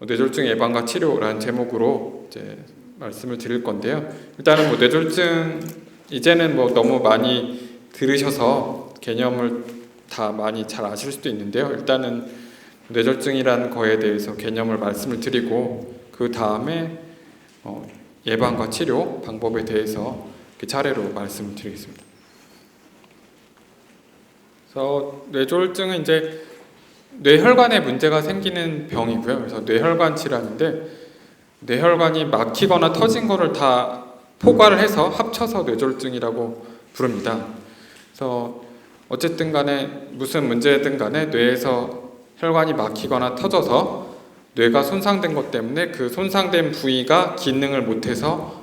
뇌졸중 예방과 치료라는 제목으로 이제 말씀을 드릴 건데요. 일단은 뭐 뇌졸중 이제는 뭐 너무 많이 들으셔서 개념을 다 많이 잘 아실 수도 있는데요. 일단은 뇌졸중이라는 거에 대해서 개념을 말씀을 드리고 그 다음에 어, 예방과 치료 방법에 대해서 이렇게 차례로 말씀을 드리겠습니다. 그래서 뇌졸중은 이제 뇌혈관에 문제가 생기는 병이고요. 그래서 뇌혈관 질환인데 뇌혈관이 막히거나 터진 거를 다 포괄을 해서 합쳐서 뇌졸중이라고 부릅니다. 그래서 어쨌든 간에 무슨 문제든 간에 뇌에서 혈관이 막히거나 터져서 뇌가 손상된 것 때문에 그 손상된 부위가 기능을 못해서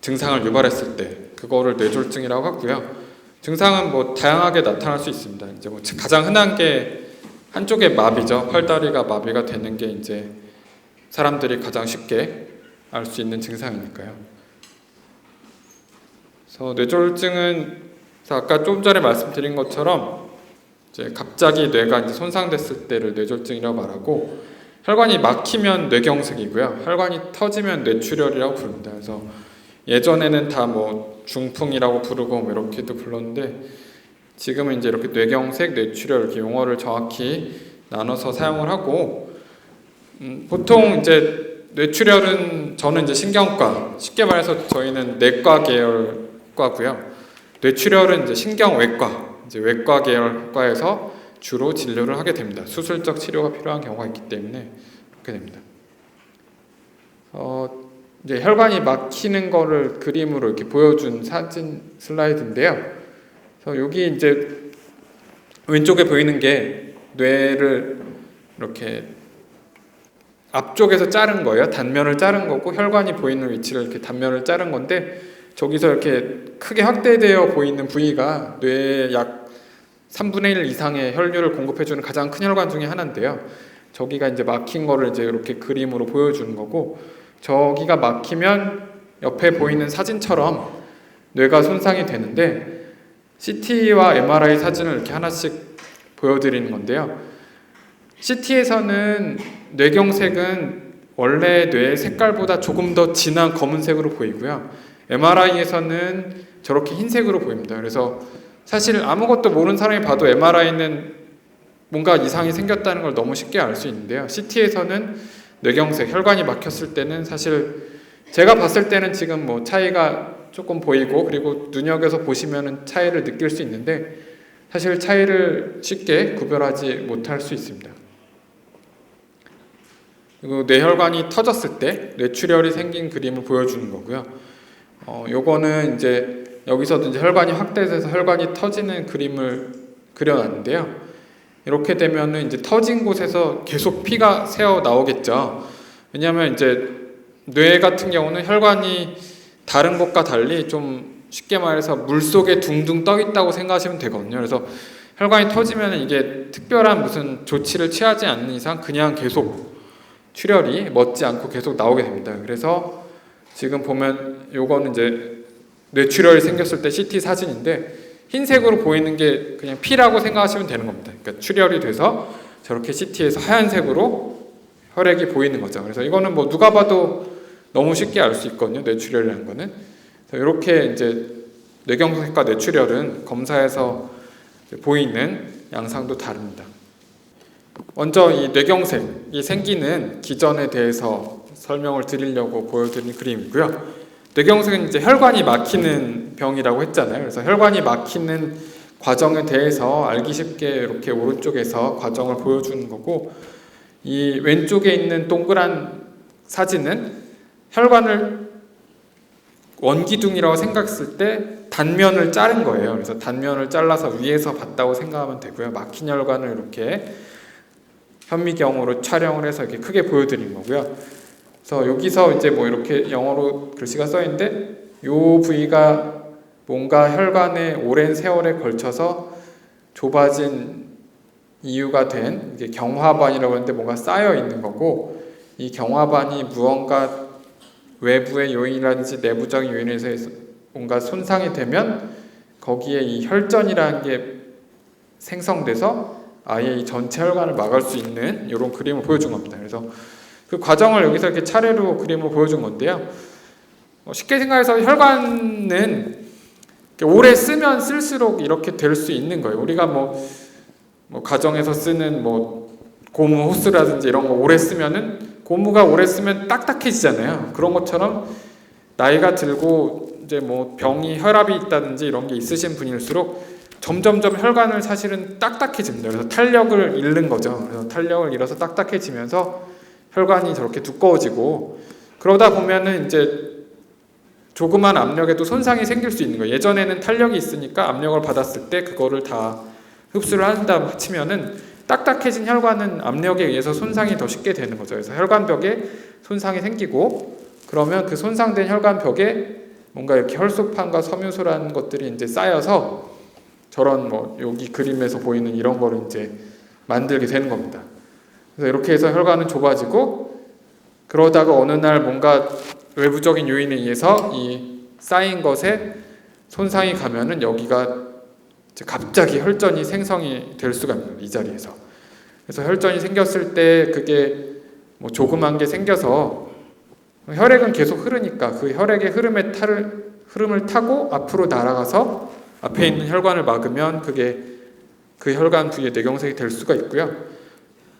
증상을 유발했을 때 그거를 뇌졸중이라고 하고요. 증상은 뭐 다양하게 나타날 수 있습니다. 이제 뭐 가장 흔한 게 한쪽의 마비죠. 팔다리가 마비가 되는 게 이제 사람들이 가장 쉽게 알 수 있는 증상이니까요. 그래서 뇌졸중은 아까 좀 전에 말씀드린 것처럼 이제 갑자기 뇌가 이제 손상됐을 때를 뇌졸중이라고 말하고 혈관이 막히면 뇌경색이고요. 혈관이 터지면 뇌출혈이라고 부릅니다. 그래서 예전에는 다 뭐 중풍이라고 부르고 뭐 이렇게도 불렀는데 지금은 이제 이렇게 뇌경색, 뇌출혈 이렇게 용어를 정확히 나눠서 사용을 하고 음, 보통 이제 뇌출혈은 저는 이제 신경과 쉽게 말해서 저희는 내과 계열과고요. 뇌출혈은 이제 신경외과, 이제 외과 계열과에서 주로 진료를 하게 됩니다. 수술적 치료가 필요한 경우가 있기 때문에 그렇게 됩니다. 어, 이제 혈관이 막히는 거를 그림으로 이렇게 보여준 사진 슬라이드인데요. 그래서 여기 이제 왼쪽에 보이는 게 뇌를 이렇게 앞쪽에서 자른 거예요. 단면을 자른 거고 혈관이 보이는 위치를 이렇게 단면을 자른 건데 저기서 이렇게 크게 확대되어 보이는 부위가 뇌의 약 3분의 1 이상의 혈류를 공급해주는 가장 큰 혈관 중에 하나인데요. 저기가 이제 막힌 거를 이제 이렇게 그림으로 보여주는 거고 저기가 막히면 옆에 보이는 사진처럼 뇌가 손상이 되는데 CT와 MRI 사진을 이렇게 하나씩 보여드리는 건데요. CT에서는 뇌경색은 원래 뇌의 색깔보다 조금 더 진한 검은색으로 보이고요. MRI에서는 저렇게 흰색으로 보입니다. 그래서 사실 아무것도 모르는 사람이 봐도 MRI는 뭔가 이상이 생겼다는 걸 너무 쉽게 알 수 있는데요. CT에서는 뇌경색, 혈관이 막혔을 때는 사실 제가 봤을 때는 지금 뭐 차이가 조금 보이고 그리고 눈여겨서 보시면은 차이를 느낄 수 있는데 사실 차이를 쉽게 구별하지 못할 수 있습니다. 그리고 뇌혈관이 터졌을 때 뇌출혈이 생긴 그림을 보여주는 거고요. 어, 요거는 이제 여기서도 이제 혈관이 확대돼서 혈관이 터지는 그림을 그려놨는데요. 이렇게 되면은 이제 터진 곳에서 계속 피가 새어 나오겠죠. 왜냐하면 이제 뇌 같은 경우는 혈관이 다른 곳과 달리 좀 쉽게 말해서 물 속에 둥둥 떠 있다고 생각하시면 되거든요. 그래서 혈관이 터지면 이게 특별한 무슨 조치를 취하지 않는 이상 그냥 계속 출혈이 멎지 않고 계속 나오게 됩니다. 그래서 지금 보면 요거는 이제 뇌출혈이 생겼을 때 CT 사진인데 흰색으로 보이는 게 그냥 피라고 생각하시면 되는 겁니다. 그러니까 출혈이 돼서 저렇게 CT에서 하얀색으로 혈액이 보이는 거죠. 그래서 이거는 뭐 누가 봐도 너무 쉽게 알 수 있거든요. 뇌출혈이라는 거는. 이렇게 이제 뇌경색과 뇌출혈은 검사에서 보이는 양상도 다릅니다. 먼저 이 뇌경색이 생기는 기전에 대해서 설명을 드리려고 보여드린 그림이고요. 뇌경색은 이제 혈관이 막히는 병이라고 했잖아요. 그래서 혈관이 막히는 과정에 대해서 알기 쉽게 이렇게 오른쪽에서 과정을 보여주는 거고 이 왼쪽에 있는 동그란 사진은 혈관을 원기둥이라고 생각했을 때 단면을 자른 거예요. 그래서 단면을 잘라서 위에서 봤다고 생각하면 되고요. 막힌 혈관을 이렇게 현미경으로 촬영을 해서 이렇게 크게 보여드린 거고요. 그래서 여기서 이제 뭐 이렇게 영어로 글씨가 써 있는데 요 부위가 뭔가 혈관에 오랜 세월에 걸쳐서 좁아진 이유가 된 이게 경화반이라고 하는데 뭔가 쌓여 있는 거고 이 경화반이 무언가 외부의 요인이라든지 내부적인 요인에서 뭔가 손상이 되면 거기에 이 혈전이라는 게 생성돼서 아예 이 전체 혈관을 막을 수 있는 이런 그림을 보여준 겁니다. 그래서 그 과정을 여기서 이렇게 차례로 그림으로 보여준 건데요. 어, 쉽게 생각해서 혈관은 오래 쓰면 쓸수록 이렇게 될 수 있는 거예요. 우리가 뭐, 뭐 가정에서 쓰는 뭐 고무 호스라든지 이런 거 오래 쓰면은 고무가 오래 쓰면 딱딱해지잖아요. 그런 것처럼 나이가 들고 이제 뭐 병이 혈압이 있다든지 이런 게 있으신 분일수록 점점점 혈관을 사실은 딱딱해집니다. 그래서 탄력을 잃는 거죠. 그래서 탄력을 잃어서 딱딱해지면서 혈관이 저렇게 두꺼워지고 그러다 보면은 이제 조그만 압력에도 손상이 생길 수 있는 거예요. 예전에는 탄력이 있으니까 압력을 받았을 때 그거를 다 흡수를 한다 치면은 딱딱해진 혈관은 압력에 의해서 손상이 더 쉽게 되는 거죠. 그래서 혈관벽에 손상이 생기고 그러면 그 손상된 혈관벽에 뭔가 이렇게 혈소판과 섬유소라는 것들이 이제 쌓여서 저런 뭐 여기 그림에서 보이는 이런 거를 이제 만들게 되는 겁니다. 그래서 이렇게 해서 혈관은 좁아지고 그러다가 어느 날 뭔가 외부적인 요인에 의해서 이 쌓인 것에 손상이 가면은 여기가 갑자기 혈전이 생성이 될 수가 있는 이 자리에서. 그래서 혈전이 생겼을 때 그게 뭐 조그만 게 생겨서 혈액은 계속 흐르니까 그 혈액의 흐름에 타를 흐름을 타고 앞으로 날아가서 앞에 있는 혈관을 막으면 그게 그 혈관 부위에 뇌경색이 될 수가 있고요.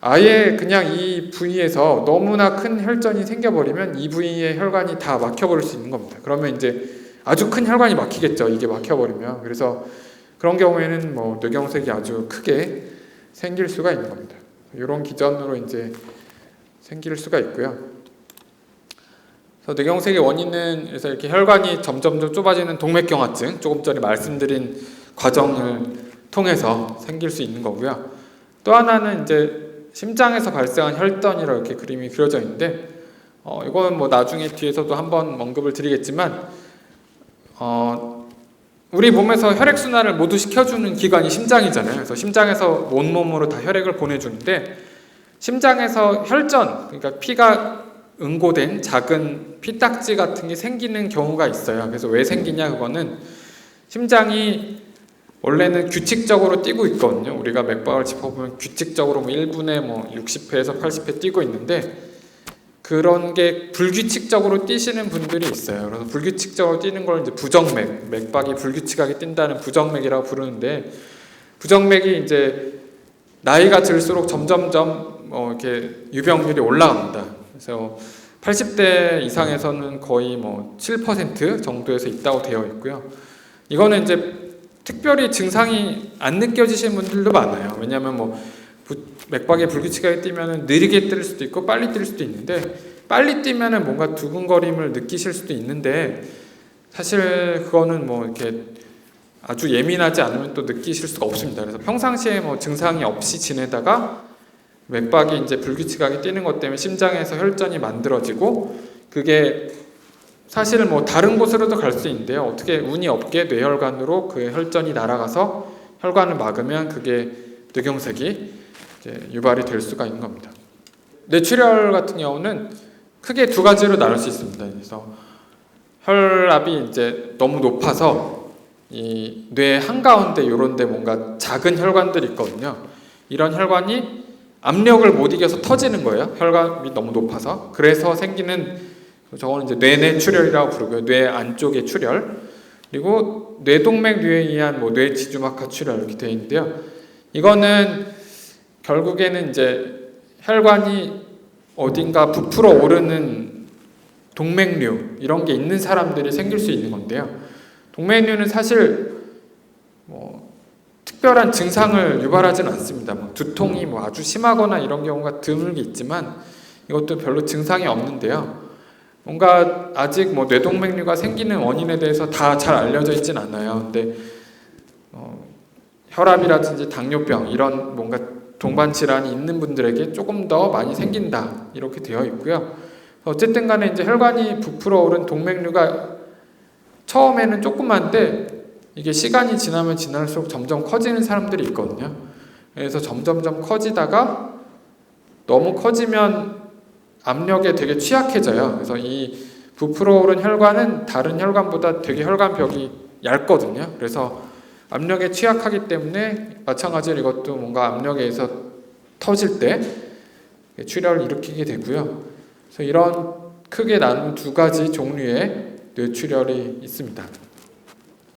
아예 그냥 이 부위에서 너무나 큰 혈전이 생겨버리면 이 부위의 혈관이 다 막혀버릴 수 있는 겁니다. 그러면 이제 아주 큰 혈관이 막히겠죠. 이게 막혀버리면. 그래서 그런 경우에는 뭐 뇌경색이 아주 크게 생길 수가 있는 겁니다. 이런 기전으로 이제 생길 수가 있고요. 그래서 뇌경색의 원인은 그래서 이렇게 혈관이 점점 좀 좁아지는 동맥경화증, 조금 전에 말씀드린 과정을 통해서 생길 수 있는 거고요. 또 하나는 이제 심장에서 발생한 혈전이라 이렇게 그림이 그려져 있는데 어, 이거는 뭐 나중에 뒤에서도 한번 언급을 드리겠지만 어, 우리 몸에서 혈액 순환을 모두 시켜주는 기관이 심장이잖아요. 그래서 심장에서 온 몸으로 다 혈액을 보내주는데 심장에서 혈전, 그러니까 피가 응고된 작은 피딱지 같은 게 생기는 경우가 있어요. 그래서 왜 생기냐 그거는 심장이 원래는 규칙적으로 뛰고 있거든요. 우리가 맥박을 짚어보면 규칙적으로 뭐 1분에 뭐 60회에서 80회 뛰고 있는데 그런 게 불규칙적으로 뛰시는 분들이 있어요. 그래서 불규칙적으로 뛰는 걸 이제 부정맥, 맥박이 불규칙하게 뛴다는 부정맥이라고 부르는데 부정맥이 이제 나이가 들수록 점점점 뭐 이렇게 유병률이 올라갑니다. 그래서 80대 이상에서는 거의 뭐 7% 정도에서 있다고 되어 있고요. 이거는 이제 특별히 증상이 안 느껴지시는 분들도 많아요. 왜냐하면 뭐 맥박이 불규칙하게 뛰면 느리게 뛸 수도 있고 빨리 뛸 수도 있는데 빨리 뛰면 뭔가 두근거림을 느끼실 수도 있는데 사실 그거는 뭐 이렇게 아주 예민하지 않으면 또 느끼실 수가 없습니다. 그래서 평상시에 뭐 증상이 없이 지내다가 맥박이 이제 불규칙하게 뛰는 것 때문에 심장에서 혈전이 만들어지고 그게 사실은 뭐 다른 곳으로도 갈 수 있는데요. 어떻게 운이 없게 뇌혈관으로 그 혈전이 날아가서 혈관을 막으면 그게 뇌경색이 유발이 될 수가 있는 겁니다. 뇌출혈 같은 경우는 크게 두 가지로 나눌 수 있습니다. 그래서 혈압이 이제 너무 높아서 이 뇌 한가운데 이런데 뭔가 작은 혈관들이 있거든요. 이런 혈관이 압력을 못 이겨서 터지는 거예요. 혈압이 너무 높아서. 그래서 생기는 저거는 이제 뇌내 출혈이라고 부르고요. 뇌 안쪽의 출혈. 그리고 뇌동맥류에 의한 뭐 뇌지주막하 출혈 이렇게 되어 있는데요. 이거는 결국에는 이제 혈관이 어딘가 부풀어 오르는 동맥류 이런 게 있는 사람들이 생길 수 있는 건데요. 동맥류는 사실 뭐 특별한 증상을 유발하지는 않습니다. 뭐 두통이 뭐 아주 심하거나 이런 경우가 드물게 있지만 이것도 별로 증상이 없는데요. 뭔가 아직 뭐 뇌동맥류가 생기는 원인에 대해서 다 잘 알려져 있진 않아요. 근데 어, 혈압이라든지 당뇨병 이런 뭔가 동반 질환이 있는 분들에게 조금 더 많이 생긴다 이렇게 되어 있고요. 어쨌든 간에 이제 혈관이 부풀어 오른 동맥류가 처음에는 조그만데 이게 시간이 지나면 지날수록 점점 커지는 사람들이 있거든요. 그래서 점점점 커지다가 너무 커지면 압력에 되게 취약해져요. 그래서 이 부풀어 오른 혈관은 다른 혈관보다 되게 혈관벽이 얇거든요. 그래서 압력에 취약하기 때문에 마찬가지로 이것도 뭔가 압력에 의해서 터질 때 출혈을 일으키게 되고요. 그래서 이런 크게 나눈 두 가지 종류의 뇌출혈이 있습니다.